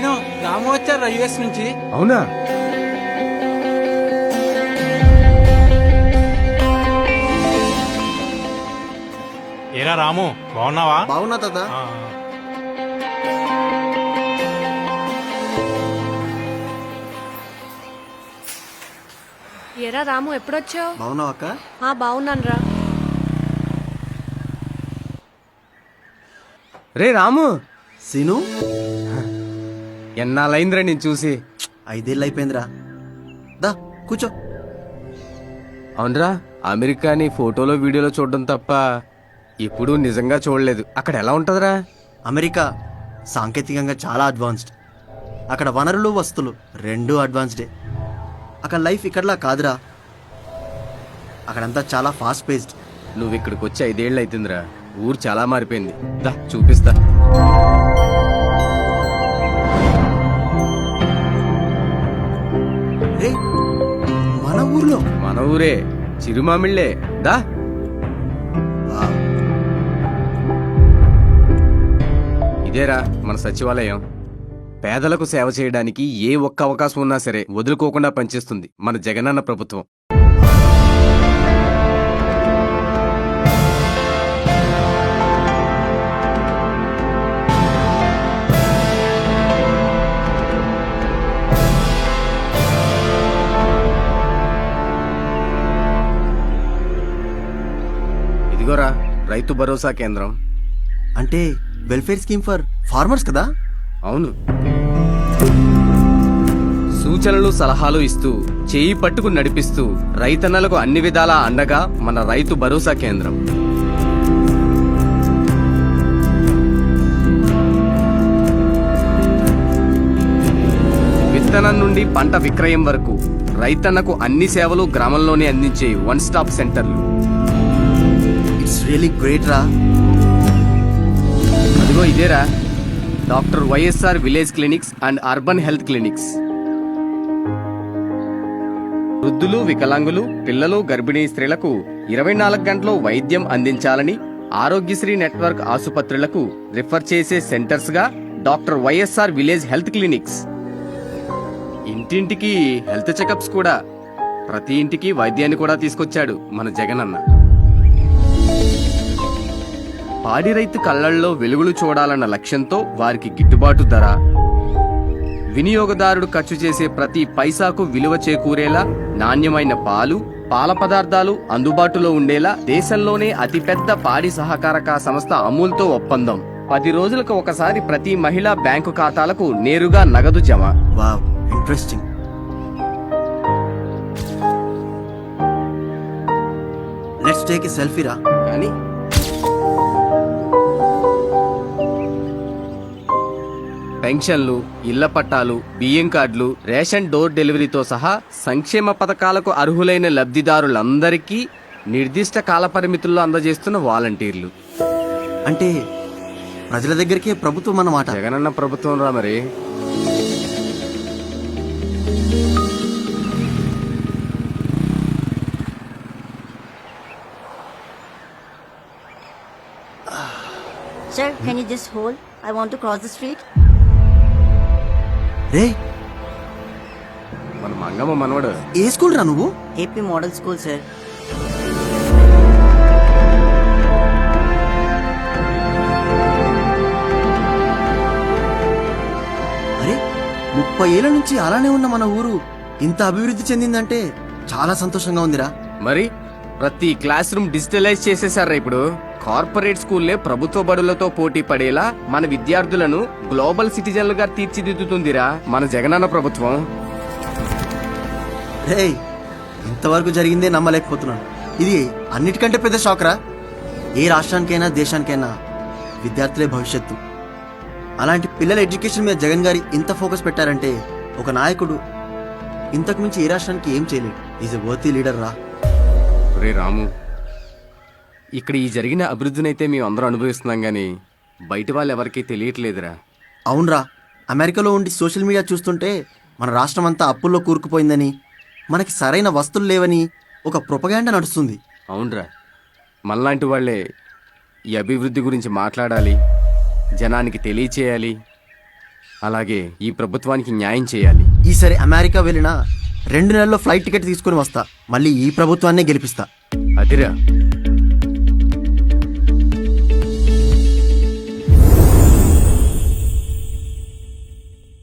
US నుంచి. అవునా? ఏరా రాము బాగున్నావా? బాగున్నా తాత. ఆ, ఎరా రాము ఎప్పుడొచ్చావు? బాగున్నావు అక్క? ఆ బాగున్నాను రా రే రాము! సీను? ఎన్నాళ్ళైందిరా నేను చూసి? ఐదేళ్ళు అయిపోయిందిరా దా కూర్చో. అవునరా అమెరికాని ఫోటోలో వీడియోలో చూడడం తప్ప ఎప్పుడూ నిజంగా చూడలేదు. అక్కడ ఎలా ఉంటదిరా? అమెరికా సాంకేతికంగా చాలా అడ్వాన్స్డ్. అక్కడ వనరులు వస్తువులు రెండూ అడ్వాన్స్డే. అక్కడ లైఫ్ ఇక్కడలా కాదురా. అక్కడంతా చాలా ఫాస్ట్ పేస్డ్ నువ్వు ఇక్కడికి వచ్చి ఐదేళ్ళు అవుతుందిరా ఊరు చాలా మారిపోయింది. దా చూపిస్తా. మన ఊరే చిరుమామిళ్ళే దా. ఇదేరా మన సచివాలయం. పేదలకు సేవ చేయడానికి ఏ ఒక్క అవకాశం ఉన్నా సరే వదులుకోకుండా పనిచేస్తుంది మన జగనన్న ప్రభుత్వం. రైతు భరోసా కేంద్రం. అంటే వెల్ఫేర్ స్కీమ్ ఫర్ ఫార్మర్స్ కదా? అవును. సూచనలు సలహాలు ఇస్తూ చేయి పట్టుకు నడిపిస్తూ రైతన్నలకు అన్ని విధాలా అండగా మన రైతు భరోసా కేంద్రం. విత్తనం నుండి పంట విక్రయం వరకు రైతన్నకు అన్ని సేవలు గ్రామంలోనే అందించే వన్ స్టాప్ సెంటర్లు. ఇట్స్ రియలీ గ్రేట్ రా. అదిగో ఇదేరా. Doctor YSR village clinics and urban health clinics. వృద్ధులు వికలాంగులు పిల్లలు గర్భిణీ స్త్రీలకు ఇరవై నాలుగు గంటలు వైద్యం అందించాలని ఆరోగ్యశ్రీ నెట్వర్క్ ఆసుపత్రులకు రిఫర్ చేసే సెంటర్స్గా doctor YSR village health clinics. ఇంటింటికి హెల్త్ చెకప్స్ కూడా. ప్రతి ఇంటికి వైద్యాన్ని కూడా తీసుకొచ్చాడు మన జగనన్న. పాడి రైతు కళ్ళల్లో వెలుగులు చూడాలన్న లక్ష్యంతో వారికి గిట్టుబాటు ధర. వినియోగదారుడు ఖర్చు చేసే ప్రతి పైసాకు విలువ చేకూరేలా నాణ్యమైన పాలు పాల పదార్థాలు అందుబాటులో ఉండేలా దేశంలోనే అతిపెద్ద పాడి సహకారక సంస్థ అమూల్తో ఒప్పందం. పది రోజులకు ఒకసారి ప్రతి మహిళా బ్యాంకు ఖాతాలకు నేరుగా నగదు జమ. Wow interesting. Let's take a selfie రా. కానీ పెన్షన్లు ఇళ్ళ పట్టాలు బియ్యం కార్డులు రేషన్ డోర్ డెలివరీతో సహా సంక్షేమ పథకాలకు అర్హులైన లబ్ధిదారులందరికీ నిర్దిష్ట కాల పరిమితుల్లో అందజేస్తున్న వాలంటీర్లు అంటే ప్రజల దగ్గరికే ప్రభుత్వం అన్నమాట జగనన్న ప్రభుత్వం రా మరి Sir, can you just hold? I want to cross the street. రే. మన మంగమ్మ మనవడు. ఏ స్కూల్ రా నువ్వు? AP Model School, sir. అరే ముప్పై ఏళ్ళ నుంచి అలానే ఉన్న మన ఊరు ఇంత అభివృద్ధి చెందిందంటే చాలా సంతోషంగా ఉందిరా. మరి ప్రతి క్లాస్ రూమ్ డిజిటలైజ్ చేసేసారా ఇప్పుడు. కార్పొరేట్ స్కూల్లే ప్రభుత్వ బడులతో పోటీ పడేలా మన విద్యార్థులను గ్లోబల్ సిటిజన్లుగా తీర్చిదిద్దుతుందిరా మన జగనన్న ప్రభుత్వం. రే ఇంతవరకు జరిగిందే నమ్మలేకపోతున్నాను. ఇది అన్నిటికంటే పెద్ద షాక్ రా ఏ రాష్ట్రానికైనా దేశానికైనా విద్యార్థులే భవిష్యత్తు. అలాంటి పిల్లల ఎడ్యుకేషన్ మీద జగన్ గారి ఇంత ఫోకస్ పెట్టారంటే ఒక నాయకుడు ఇంతకు మించి ఏ రాష్ట్రానికి ఏం చేయలేడు. ఈజ్ వర్తీ లీడర్ రా. రే రాము ఇక్కడ ఈ జరిగిన అభివృద్ధినైతే మేము అందరూ అనుభవిస్తున్నాం గానీ బయట వాళ్ళు ఎవరికీ తెలియట్లేదురా. అవునరా అమెరికాలో ఉండి సోషల్ మీడియా చూస్తుంటే మన రాష్ట్రం అంతా అప్పుల్లో కూరుకుపోయిందని మనకి సరైన వస్తువులు లేవని ఒక ప్రొపగాండా నడుస్తుంది. అవునరా మనలాంటి వాళ్ళే ఈ అభివృద్ధి గురించి మాట్లాడాలి జనానికి తెలియచేయాలి అలాగే ఈ ప్రభుత్వానికి న్యాయం చేయాలి. ఈసారి అమెరికా వెళ్ళినా రెండు నెలల్లో ఫ్లైట్ టికెట్ తీసుకుని వస్తా మళ్ళీ ఈ ప్రభుత్వాన్నే గెలిపిస్తా. అదిరా.